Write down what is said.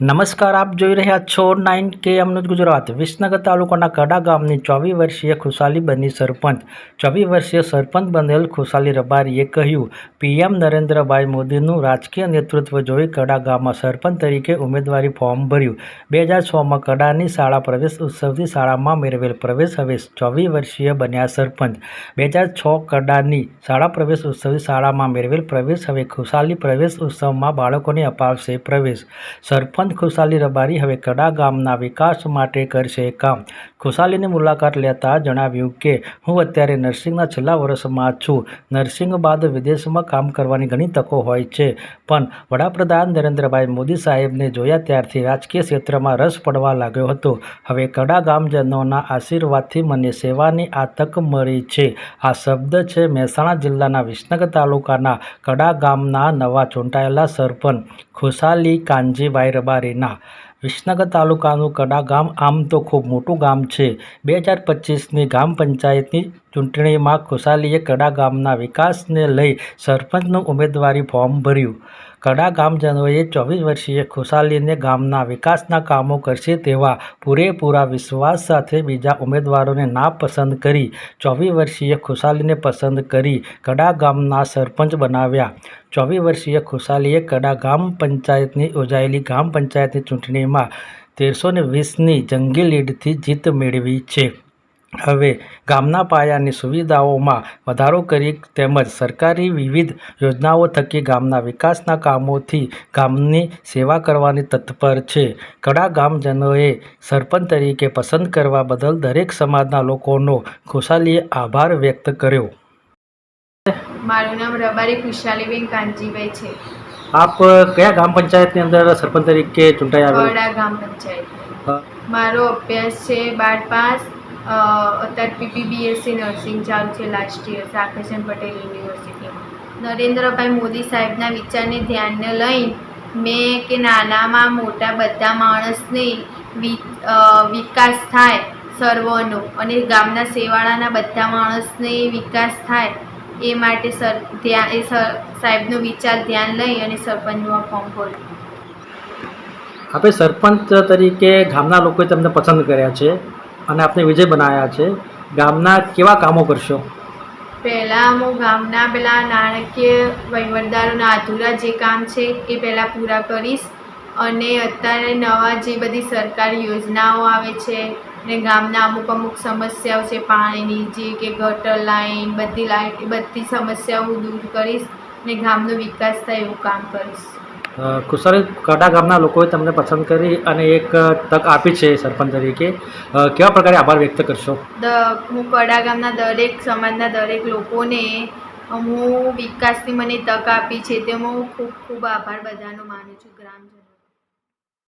નમસ્કાર, આપ જોઈ રહ્યા છો નાઇન કે અમનુજ ગુજરાત. વિસનગર તાલુકાના કડા ગામની ચોવીસ વર્ષીય ખુશાલી બની સરપંચ. ચોવીસ વર્ષીય સરપંચ બનેલ ખુશાલી રબારીએ કહ્યું, પીએમ નરેન્દ્રભાઈ મોદીનું રાજકીય નેતૃત્વ જોઈ કડા ગામમાં સરપંચ તરીકે ઉમેદવારી ફોર્મ ભર્યું. બે હજાર છમાં કડાની શાળા પ્રવેશ ઉત્સવથી શાળામાં મેળવેલ પ્રવેશ હવે ચોવીસ વર્ષીય બન્યા સરપંચ. બે હજાર છ કડાની શાળા પ્રવેશ ઉત્સવથી શાળામાં મેળવેલ પ્રવેશ હવે ખુશાલી પ્રવેશ ઉત્સવમાં બાળકોને અપાવશે પ્રવેશ. સરપંચ ખુશાલી રબારી હવે કડા ગામના વિકાસ માટે કરશે કામ. ખુશાલીની મુલાકાત લેતા જણાવ્યું કે, હું અત્યારે નર્સિંગના છેલ્લા વર્ષમાં છું. નર્સિંગ બાદ વિદેશમાં કામ કરવાની ઘણી તકો હોય છે. પણ વડાપ્રધાન નરેન્દ્રભાઈ મોદી સાહેબને જોયા ત્યારથી રાજકીય ક્ષેત્રમાં રસ પડવા લાગ્યો હતો. હવે કડા ગામજનોના આશીર્વાદથી મને સેવાની આ તક મળી છે. આ શબ્દ છે મહેસાણા જિલ્લાના વિસનગર તાલુકાના કડા ગામના નવા ચૂંટાયેલા સરપંચ ખુશાલી કાનજીભાઈ পারি না વિસનગર તાલુકાનું કડા ગામ આમ તો ખૂબ મોટું ગામ છે. બે હજાર પચીસની ગામ પંચાયતની ચૂંટણીમાં ખુશાલીએ કડા ગામના વિકાસને લઈ સરપંચનું ઉમેદવારી ફોર્મ ભર્યું. કડા ગામજનોએ ચોવીસ વર્ષીય ખુશાલીને ગામના વિકાસના કામો કરશે તેવા પૂરેપૂરા વિશ્વાસ સાથે બીજા ઉમેદવારોને ના પસંદ કરી, ચોવીસ વર્ષીય ખુશાલીને પસંદ કરી કડા ગામના સરપંચ બનાવ્યા. ચોવીસ વર્ષીય ખુશાલીએ કડા ગામ પંચાયતની યોજાયેલી ગામ પંચાયતની ચૂંટણીમાં તેરસો ને વીસની જંગી લીડથી જીત મેળવી છે. હવે ગામના પાયાની સુવિધાઓમાં વધારો કરી તેમજ સરકારી વિવિધ યોજનાઓ થકી ગામના વિકાસના કામોથી ગામની સેવા કરવાની તત્પર છે. કડા ગામજનોએ સરપંચ તરીકે પસંદ કરવા બદલ દરેક સમાજના લોકોનો ખુશાલીએ આભાર વ્યક્ત કર્યો. મારું નામ રબારી ખુશાલીબેન કાનજીભાઈ છે. આપ કયા ગ્રામ પંચાયતની અંદર સરપંચ તરીકે ચૂંટાઈ આવ્યા વડા ગ્રામ પંચાયત. મારો અભ્યાસ છે બાર પાસ. અત્યારે પીપીબીએસસી નર્સિંગ ચાલુ છે લાસ્ટ યર સાકેશન પટેલ યુનિવર્સિટીમાં નરેન્દ્રભાઈ મોદી સાહેબના વિચારને ધ્યાનને લઈ મેં કે નાનામાં મોટા બધા માણસને વિકાસ થાય સર્વનો. અને ગામના સેવાળાના બધા માણસને વિકાસ થાય એ માટે સર ધ્યાન એ સર સાહેબનો વિચાર ધ્યાન લઈ અને સરપંચનું ફોર્મ ભર્યું. આપણે સરપંચ તરીકે ગામના લોકોએ તમને પસંદ કર્યા છે અને આપને વિજય બનાવ્યા છે. ગામના કેવા કામો કરશો? પહેલાં હું ગામના પેલા નાણાકીય વહીવટદારોના અધૂરા જે કામ છે એ પહેલાં પૂરા કરીશ અને અત્યારે નવા જે બધી સરકારી યોજનાઓ આવે છે ને ગામના અમુક અમુક સમસ્યાઓ છે પાણીની જે કે ગટર લાઈન બધી એ બધી સમસ્યાઓ હું દૂર કરીશ ને ગામનો વિકાસ થાય એવું કામ કરીશ. કુશળ કડા ગામના લોકોએ તમને પસંદ કરી અને એક તક આપી છે સરપંચ તરીકે. કેવા પ્રકારે આભાર વ્યક્ત કરશો? હું કડા ગામના દરેક સમાજના દરેક લોકોને હું વિકાસની મને તક આપી છે તે હું ખૂબ ખૂબ આભાર બધાનો માનું છું ગ્રામજનો